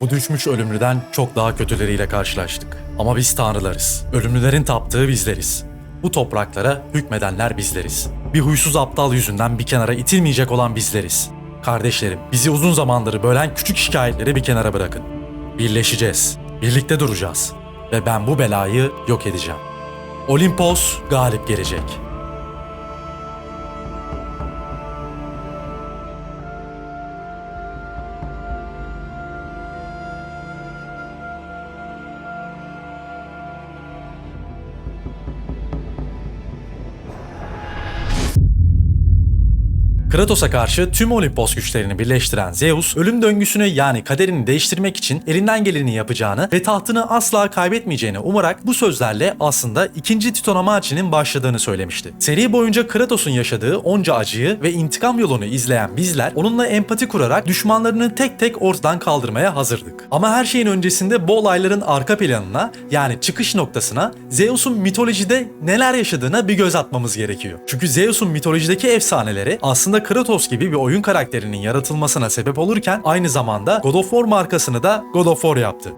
Bu düşmüş ölümlüden çok daha kötüleriyle karşılaştık. Ama biz tanrılarız. Ölümlülerin taptığı bizleriz. Bu topraklara hükmedenler bizleriz. Bir huysuz aptal yüzünden bir kenara itilmeyecek olan bizleriz. Kardeşlerim, bizi uzun zamandır bölen küçük şikayetleri bir kenara bırakın. Birleşeceğiz, birlikte duracağız ve ben bu belayı yok edeceğim. Olimpos galip gelecek. Kratos'a karşı tüm Olimpos güçlerini birleştiren Zeus, ölüm döngüsünü yani kaderini değiştirmek için elinden geleni yapacağını ve tahtını asla kaybetmeyeceğini umarak bu sözlerle aslında ikinci Titonomachi'nin başladığını söylemişti. Seri boyunca Kratos'un yaşadığı onca acıyı ve intikam yolunu izleyen bizler onunla empati kurarak düşmanlarını tek tek ortadan kaldırmaya hazırdık. Ama her şeyin öncesinde bu olayların arka planına yani çıkış noktasına Zeus'un mitolojide neler yaşadığına bir göz atmamız gerekiyor. Çünkü Zeus'un mitolojideki efsaneleri aslında Kratos gibi bir oyun karakterinin yaratılmasına sebep olurken aynı zamanda God of War markasını da God of War yaptı.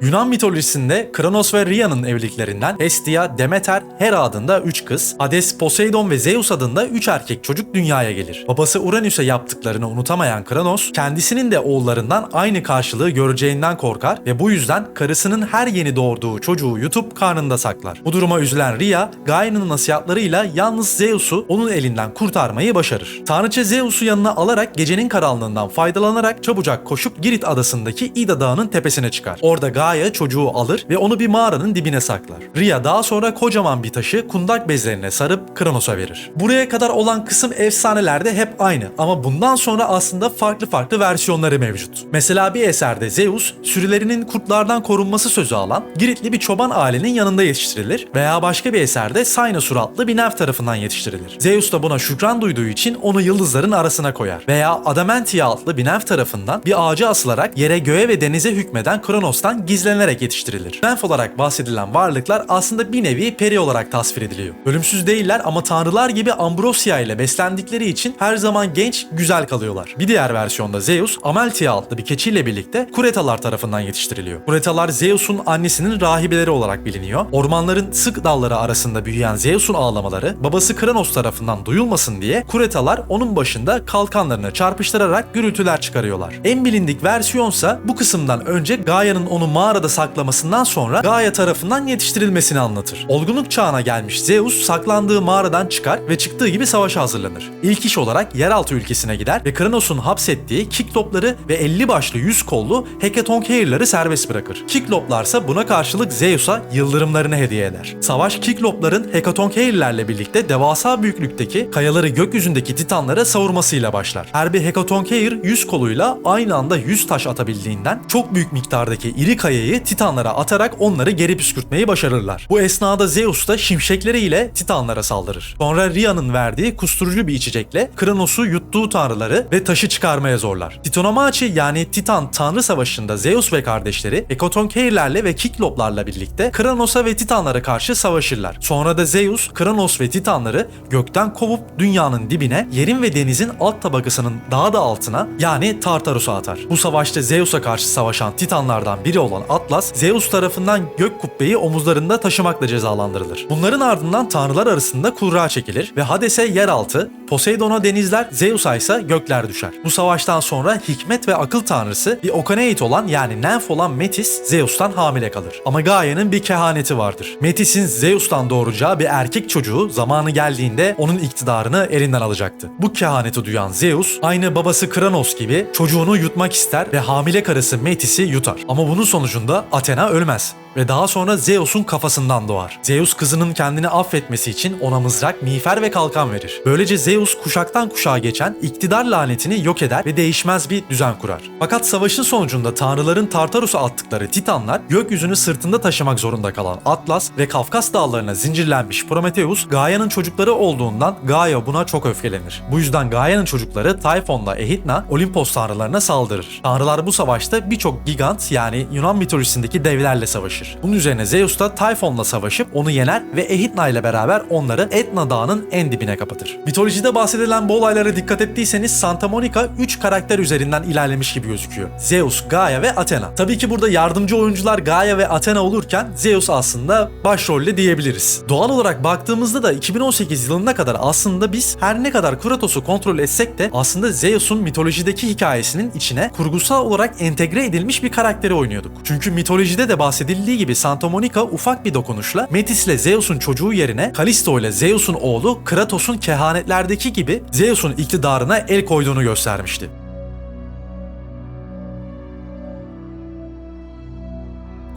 Yunan mitolojisinde Kronos ve Rhea'nın evliliklerinden Hestia, Demeter, Hera adında 3 kız, Hades, Poseidon ve Zeus adında 3 erkek çocuk dünyaya gelir. Babası Uranüs'e yaptıklarını unutamayan Kronos, kendisinin de oğullarından aynı karşılığı göreceğinden korkar ve bu yüzden karısının her yeni doğurduğu çocuğu yutup karnında saklar. Bu duruma üzülen Rhea, Gaia'nın nasihatlarıyla yalnız Zeus'u onun elinden kurtarmayı başarır. Tanrıça Zeus'u yanına alarak gecenin karanlığından faydalanarak çabucak koşup Girit adasındaki İda Dağı'nın tepesine çıkar. Orada Gaia çocuğu alır ve onu bir mağaranın dibine saklar. Rhea daha sonra kocaman bir taşı kundak bezlerine sarıp Kronos'a verir. Buraya kadar olan kısım efsanelerde hep aynı ama bundan sonra aslında farklı farklı versiyonları mevcut. Mesela bir eserde Zeus, sürülerinin kurtlardan korunması sözü alan Giritli bir çoban ailenin yanında yetiştirilir veya başka bir eserde Cynosur adlı bir nerf tarafından yetiştirilir. Zeus da buna şükran duyduğu için onu yıldızların arasına koyar. Veya Adamantia adlı bir nerf tarafından bir ağaca asılarak yere göğe ve denize hükmeden Kronos'tan gizlenerek yetiştirilir. Nerf olarak bahsedilen varlıklar aslında bir nevi peri olarak tasvir ediliyor. Ölümsüz değiller ama tanrılar gibi Ambrosia ile beslendikleri için her zaman genç, güzel kalıyorlar. Bir diğer versiyonda Zeus, Amalthea adlı bir keçiyle birlikte Kuretalar tarafından yetiştiriliyor. Kuretalar Zeus'un annesinin rahibeleri olarak biliniyor. Ormanların sık dalları arasında büyüyen Zeus'un ağlamaları babası Kranos tarafından duyulmasın diye Kuretalar onun başında kalkanlarını çarpıştırarak gürültüler çıkarıyorlar. En bilindik versiyonsa bu kısımdan önce Gaia'nın onu mağarada saklamasından sonra Gaia tarafından yetiştirilmesini anlatır. Olgunluk çağına gelmiş Zeus saklandığı mağaradan çıkar ve çıktığı gibi savaşa hazırlanır. İlk iş olarak yeraltı ülkesine gider ve Kronos'un hapsettiği Kiklopları ve 50 başlı 100 kollu Hekatonkeir'ları serbest bırakır. Kikloplarsa buna karşılık Zeus'a yıldırımlarını hediye eder. Savaş Kiklopların Hekatonkeir'lerle birlikte devasa büyüklükteki kayaları gökyüzündeki titanlara savurmasıyla başlar. Her bir Hekatonkeir 100 koluyla aynı anda 100 taş atabildiğinden çok büyük miktardaki iri kayayı titanlara atarak onları geri püskürtmeyi başarırlar. Bu esnada Zeus da şimşekleriyle titanlara saldırır. Sonra Rhea'nın verdiği kusturucu bir içecekle Kronos'u yuttuğu tanrıları ve taşı çıkarmaya zorlar. Titonomachi yani Titan Tanrı Savaşı'nda Zeus ve kardeşleri Hekatonkeir'lerle ve Kikloplarla birlikte Kronos'a ve Titanlara karşı savaşırlar. Sonra da Zeus, Kronos ve Titanları gökten kovup dünyanın dibine, yerin ve denizin alt tabakasının daha da altına yani Tartarus'a atar. Bu savaşta Zeus'a karşı savaşan Titanlardan biri olan Atlas, Zeus tarafından gök kubbeyi omuzlarında taşımakla cezalandırılır. Bunların ardından tanrılar arasında kura çekilir ve Hades'e yeraltı, Poseidon'a denizler, Zeus'a ise gökler düşer. Bu savaştan sonra hikmet ve akıl tanrısı bir Okaneit olan yani Nenf olan Metis Zeus'tan hamile kalır. Ama Gaia'nın bir kehaneti vardır. Metis'in Zeus'tan doğuracağı bir erkek çocuğu zamanı geldiğinde onun iktidarını elinden alacaktı. Bu kehaneti duyan Zeus aynı babası Kranos gibi çocuğunu yutmak ister ve hamile karısı Metis'i yutar. Ama bunun sonucunda Athena ölmez ve daha sonra Zeus'un kafasından doğar. Zeus kızının kendini affetmesi için ona mızrak, miğfer ve kalkan verir. Böylece Zeus kuşaktan kuşağa geçen iktidar lanetini yok eder ve değişmez bir düzen kurar. Fakat savaşın sonucunda tanrıların Tartarus'a attıkları Titanlar gökyüzünü sırtında taşımak zorunda kalan Atlas ve Kafkas dağlarına zincirlenmiş Prometheus Gaia'nın çocukları olduğundan Gaia buna çok öfkelenir. Bu yüzden Gaia'nın çocukları Typhon'la Ehidna Olimpos tanrılarına saldırır. Tanrılar bu savaşta birçok gigant yani Yunan mitolojisindeki devlerle savaşır. Ulaşır. Bunun üzerine Zeus da Typhon'la savaşıp onu yener ve Echidna ile beraber onları Etna Dağı'nın en dibine kapatır. Mitolojide bahsedilen bu olaylara dikkat ettiyseniz Santa Monica 3 karakter üzerinden ilerlemiş gibi gözüküyor. Zeus, Gaia ve Athena. Tabii ki burada yardımcı oyuncular Gaia ve Athena olurken Zeus aslında başrolle diyebiliriz. Doğal olarak baktığımızda da 2018 yılına kadar aslında biz her ne kadar Kratos'u kontrol etsek de aslında Zeus'un mitolojideki hikayesinin içine kurgusal olarak entegre edilmiş bir karakteri oynuyorduk. Çünkü mitolojide de bahsedildiği gibi Santa Monica ufak bir dokunuşla Metis ile Zeus'un çocuğu yerine Kalisto ile Zeus'un oğlu Kratos'un kehanetlerdeki gibi Zeus'un iktidarına el koyduğunu göstermişti.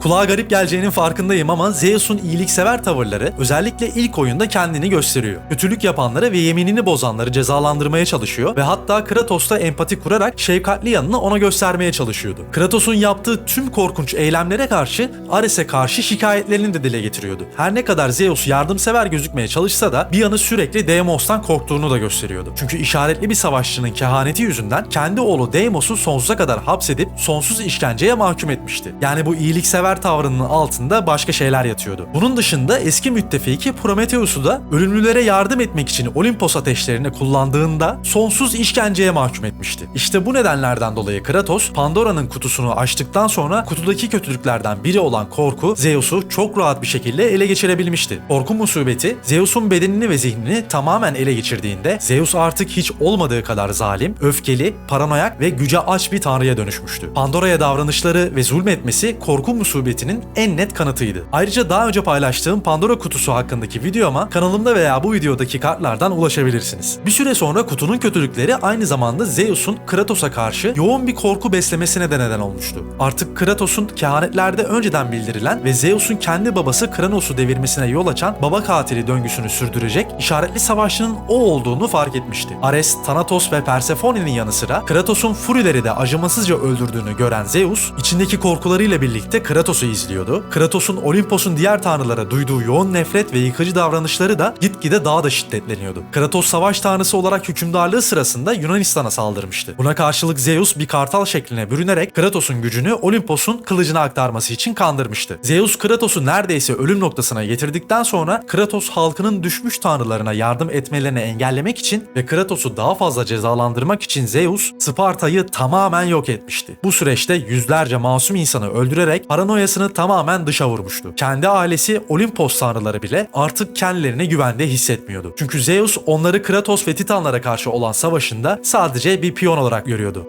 Kulağa garip geleceğinin farkındayım ama Zeus'un iyiliksever tavırları özellikle ilk oyunda kendini gösteriyor. Kötülük yapanları ve yeminini bozanları cezalandırmaya çalışıyor ve hatta Kratos'ta empati kurarak şefkatli yanını ona göstermeye çalışıyordu. Kratos'un yaptığı tüm korkunç eylemlere karşı Ares'e karşı şikayetlerini de dile getiriyordu. Her ne kadar Zeus yardımsever gözükmeye çalışsa da bir yanı sürekli Deimos'tan korktuğunu da gösteriyordu. Çünkü işaretli bir savaşçının kehaneti yüzünden kendi oğlu Deimos'u sonsuza kadar hapsedip sonsuz işkenceye mahkum etmişti. Yani bu iyiliksever tavrının altında başka şeyler yatıyordu. Bunun dışında eski müttefiki Prometheus'u da ölümlülere yardım etmek için Olimpos ateşlerini kullandığında sonsuz işkenceye mahkum etmişti. İşte bu nedenlerden dolayı Kratos, Pandora'nın kutusunu açtıktan sonra kutudaki kötülüklerden biri olan korku Zeus'u çok rahat bir şekilde ele geçirebilmişti. Korku musibeti Zeus'un bedenini ve zihnini tamamen ele geçirdiğinde Zeus artık hiç olmadığı kadar zalim, öfkeli, paranoyak ve güce aç bir tanrıya dönüşmüştü. Pandora'ya davranışları ve zulmetmesi korku musibetinin en net kanıtıydı. Ayrıca daha önce paylaştığım Pandora kutusu hakkındaki videoma kanalımda veya bu videodaki kartlardan ulaşabilirsiniz. Bir süre sonra kutunun kötülükleri aynı zamanda Zeus'un Kratos'a karşı yoğun bir korku beslemesine de neden olmuştu. Artık Kratos'un kehanetlerde önceden bildirilen ve Zeus'un kendi babası Kranos'u devirmesine yol açan baba katili döngüsünü sürdürecek işaretli savaşçının o olduğunu fark etmişti. Ares, Thanatos ve Persephone'nin yanı sıra Kratos'un Fury'leri de acımasızca öldürdüğünü gören Zeus, içindeki korkularıyla birlikte Kratos'u izliyordu. Kratos'un Olimpos'un diğer tanrılara duyduğu yoğun nefret ve yıkıcı davranışları da gitgide daha da şiddetleniyordu. Kratos savaş tanrısı olarak hükümdarlığı sırasında Yunanistan'a saldırmıştı. Buna karşılık Zeus bir kartal şekline bürünerek Kratos'un gücünü Olimpos'un kılıcına aktarması için kandırmıştı. Zeus Kratos'u neredeyse ölüm noktasına getirdikten sonra Kratos halkının düşmüş tanrılarına yardım etmelerini engellemek için ve Kratos'u daha fazla cezalandırmak için Zeus Sparta'yı tamamen yok etmişti. Bu süreçte yüzlerce masum insanı öldürerek paranoyasını tamamen dışa vurmuştu. Kendi ailesi Olimpos tanrıları bile artık kendilerini güvende hissetmiyordu. Çünkü Zeus onları Kratos ve Titanlara karşı olan savaşında sadece bir piyon olarak görüyordu.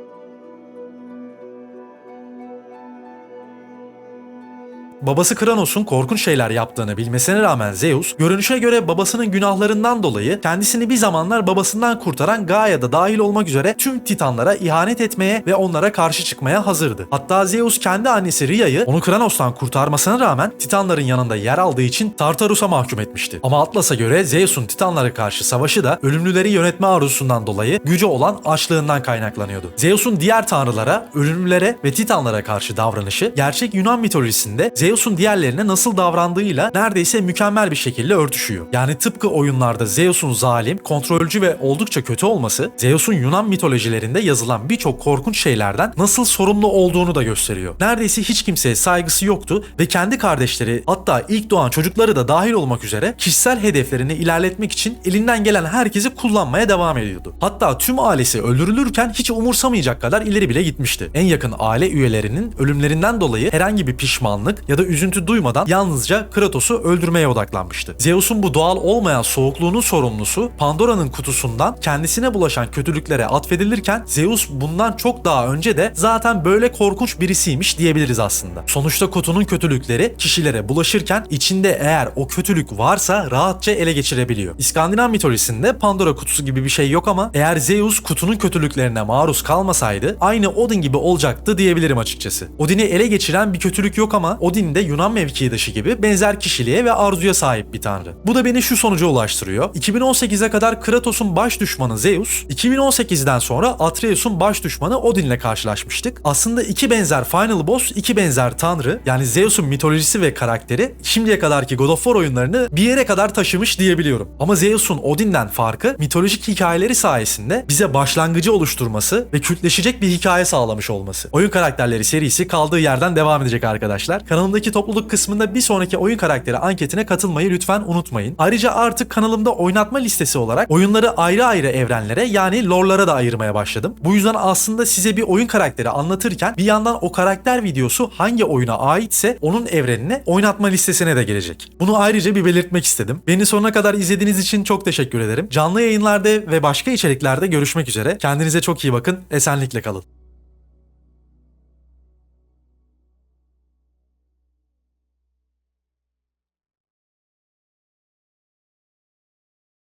Babası Kranos'un korkunç şeyler yaptığını bilmesine rağmen Zeus, görünüşe göre babasının günahlarından dolayı kendisini bir zamanlar babasından kurtaran Gaia'da dahil olmak üzere tüm Titanlara ihanet etmeye ve onlara karşı çıkmaya hazırdı. Hatta Zeus kendi annesi Rhea'yı onu Kranos'tan kurtarmasına rağmen Titanların yanında yer aldığı için Tartarus'a mahkum etmişti. Ama Atlas'a göre Zeus'un Titanlara karşı savaşı da ölümlüleri yönetme arzusundan dolayı gücü olan açlığından kaynaklanıyordu. Zeus'un diğer tanrılara, ölümlülere ve Titanlara karşı davranışı gerçek Yunan mitolojisinde Zeus'un diğerlerine nasıl davrandığıyla neredeyse mükemmel bir şekilde örtüşüyor. Yani tıpkı oyunlarda Zeus'un zalim, kontrolcü ve oldukça kötü olması, Zeus'un Yunan mitolojilerinde yazılan birçok korkunç şeylerden nasıl sorumlu olduğunu da gösteriyor. Neredeyse hiç kimseye saygısı yoktu ve kendi kardeşleri hatta ilk doğan çocukları da dahil olmak üzere kişisel hedeflerini ilerletmek için elinden gelen herkesi kullanmaya devam ediyordu. Hatta tüm ailesi öldürülürken hiç umursamayacak kadar ileri bile gitmişti. En yakın aile üyelerinin ölümlerinden dolayı herhangi bir pişmanlık ya da üzüntü duymadan yalnızca Kratos'u öldürmeye odaklanmıştı. Zeus'un bu doğal olmayan soğukluğunun sorumlusu Pandora'nın kutusundan kendisine bulaşan kötülüklere atfedilirken Zeus bundan çok daha önce de zaten böyle korkunç birisiymiş diyebiliriz aslında. Sonuçta kutunun kötülükleri kişilere bulaşırken içinde eğer o kötülük varsa rahatça ele geçirebiliyor. İskandinav mitolojisinde Pandora kutusu gibi bir şey yok ama eğer Zeus kutunun kötülüklerine maruz kalmasaydı aynı Odin gibi olacaktı diyebilirim açıkçası. Odin'i ele geçiren bir kötülük yok ama Odin de Yunan mevkidaşı gibi benzer kişiliğe ve arzuya sahip bir tanrı. Bu da beni şu sonuca ulaştırıyor. 2018'e kadar Kratos'un baş düşmanı Zeus, 2018'den sonra Atreus'un baş düşmanı Odin'le karşılaşmıştık. Aslında iki benzer Final Boss, iki benzer tanrı yani Zeus'un mitolojisi ve karakteri şimdiye kadarki God of War oyunlarını bir yere kadar taşımış diyebiliyorum. Ama Zeus'un Odin'den farkı mitolojik hikayeleri sayesinde bize başlangıcı oluşturması ve kültleşecek bir hikaye sağlamış olması. Oyun karakterleri serisi kaldığı yerden devam edecek arkadaşlar. Kanalımdaki topluluk kısmında bir sonraki oyun karakteri anketine katılmayı lütfen unutmayın. Ayrıca artık kanalımda oynatma listesi olarak oyunları ayrı ayrı evrenlere yani lore'lara da ayırmaya başladım. Bu yüzden aslında size bir oyun karakteri anlatırken bir yandan o karakter videosu hangi oyuna aitse onun evrenine oynatma listesine de gelecek. Bunu ayrıca bir belirtmek istedim. Beni sonuna kadar izlediğiniz için çok teşekkür ederim. Canlı yayınlarda ve başka içeriklerde görüşmek üzere. Kendinize çok iyi bakın. Esenlikle kalın.